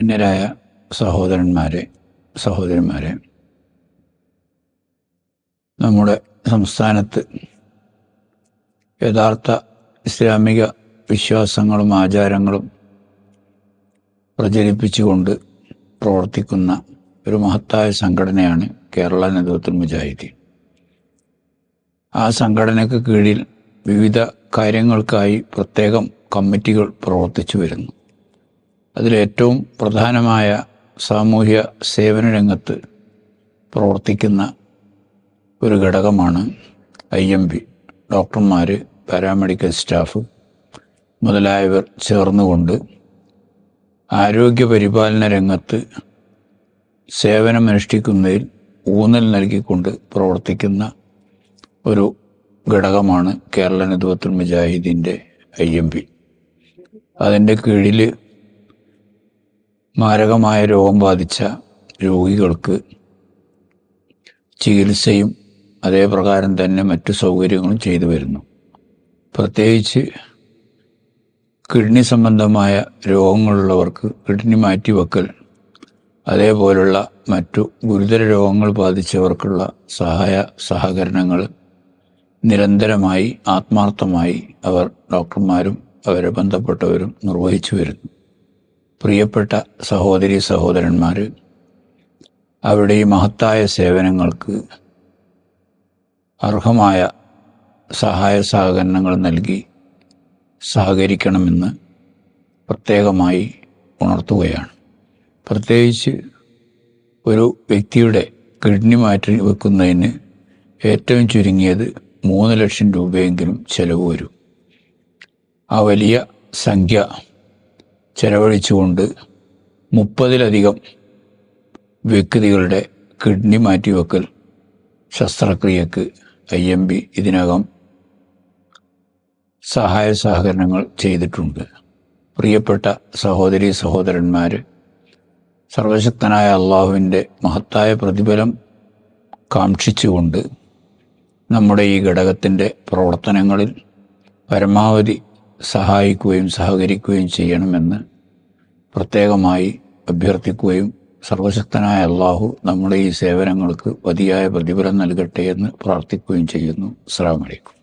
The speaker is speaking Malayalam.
അന്യരായ സഹോദരന്മാരെ സഹോദരന്മാരെ നമ്മുടെ സംസ്ഥാനത്ത് യഥാർത്ഥ ഇസ്ലാമിക വിശ്വാസങ്ങളും ആചാരങ്ങളും പ്രചരിപ്പിച്ചുകൊണ്ട് പ്രവർത്തിക്കുന്ന ഒരു മഹത്തായ സംഘടനയാണ് കേരള നേതൃത്വ മുജാഹിദീൻ. ആ സംഘടനയ്ക്ക് കീഴിൽ വിവിധ കാര്യങ്ങൾക്കായി പ്രത്യേകം കമ്മിറ്റികൾ പ്രവർത്തിച്ചു വരുന്നു. അതിലേറ്റവും പ്രധാനമായ സാമൂഹ്യ സേവന രംഗത്ത് പ്രവർത്തിക്കുന്ന ഒരു ഘടകമാണ് ഐ എം പി. ഡോക്ടർമാർ പാരാമെഡിക്കൽ സ്റ്റാഫ് മുതലായവർ ചേർന്നുകൊണ്ട് ആരോഗ്യ പരിപാലന രംഗത്ത് സേവനമനുഷ്ഠിക്കുന്നതിൽ ഊന്നൽ നൽകിക്കൊണ്ട് പ്രവർത്തിക്കുന്ന ഒരു ഘടകമാണ് കേരള നദുവത്തുൽ മുജാഹിദീന്റെ ഐ എം പി. അതിന്റെ കീഴിൽ മാരകമായ രോഗം ബാധിച്ച രോഗികൾക്ക് ചികിത്സയും അതേപ്രകാരം തന്നെ മറ്റു സൗകര്യങ്ങളും ചെയ്തു വരുന്നു. പ്രത്യേകിച്ച് കിഡ്നി സംബന്ധമായ രോഗങ്ങളുള്ളവർക്ക് കിഡ്നി മാറ്റിവെക്കൽ അതേപോലുള്ള മറ്റു ഗുരുതര രോഗങ്ങൾ ബാധിച്ചവർക്കുള്ള സഹായ സഹകരണങ്ങൾ നിരന്തരമായി ആത്മാർത്ഥമായി അവർ ഡോക്ടർമാരും അവരെ ബന്ധപ്പെട്ടവരും നിർവഹിച്ചു വരുന്നു. പ്രിയപ്പെട്ട സഹോദരി സഹോദരന്മാർ അവരുടെ ഈ മഹത്തായ സേവനങ്ങൾക്ക് അർഹമായ സഹായ സഹകരണങ്ങൾ നൽകി സഹകരിക്കണമെന്ന് പ്രത്യേകമായി ഉണർത്തുകയാണ്. പ്രത്യേകിച്ച് ഒരു വ്യക്തിയുടെ കിഡ്നി മാറ്റി വെക്കുന്നതിന് ഏറ്റവും ചുരുങ്ങിയത് മൂന്ന് ലക്ഷം രൂപയെങ്കിലും ചെലവ് വരും. ആ വലിയ സംഖ്യ ചെലവഴിച്ചുകൊണ്ട് മുപ്പതിലധികം വ്യക്തികളുടെ കിഡ്നി മാറ്റിവെക്കൽ ശസ്ത്രക്രിയക്ക് ഐ എം ബി ഇതിനകം സഹായ സഹകരണങ്ങൾ ചെയ്തിട്ടുണ്ട്. പ്രിയപ്പെട്ട സഹോദരി സഹോദരന്മാർ സർവശക്തനായ അള്ളാഹുവിന്റെ മഹത്തായ പ്രതിഫലം കാക്ഷിച്ചുകൊണ്ട് നമ്മുടെ ഈ ഘടകത്തിന്റെ പ്രവർത്തനങ്ങളിൽ പരമാവധി സഹായിക്കുകയും സഹകരിക്കുകയും ചെയ്യണമെന്ന് പ്രത്യേകമായി അഭ്യർത്ഥിക്കുകയും സർവശക്തനായ അള്ളാഹു നമ്മുടെ ഈ സേവനങ്ങൾക്ക് മതിയായ പ്രതിഫലം നൽകട്ടെ എന്ന് പ്രാർത്ഥിക്കുകയും ചെയ്യുന്നു. അസ്സാം വലൈക്കും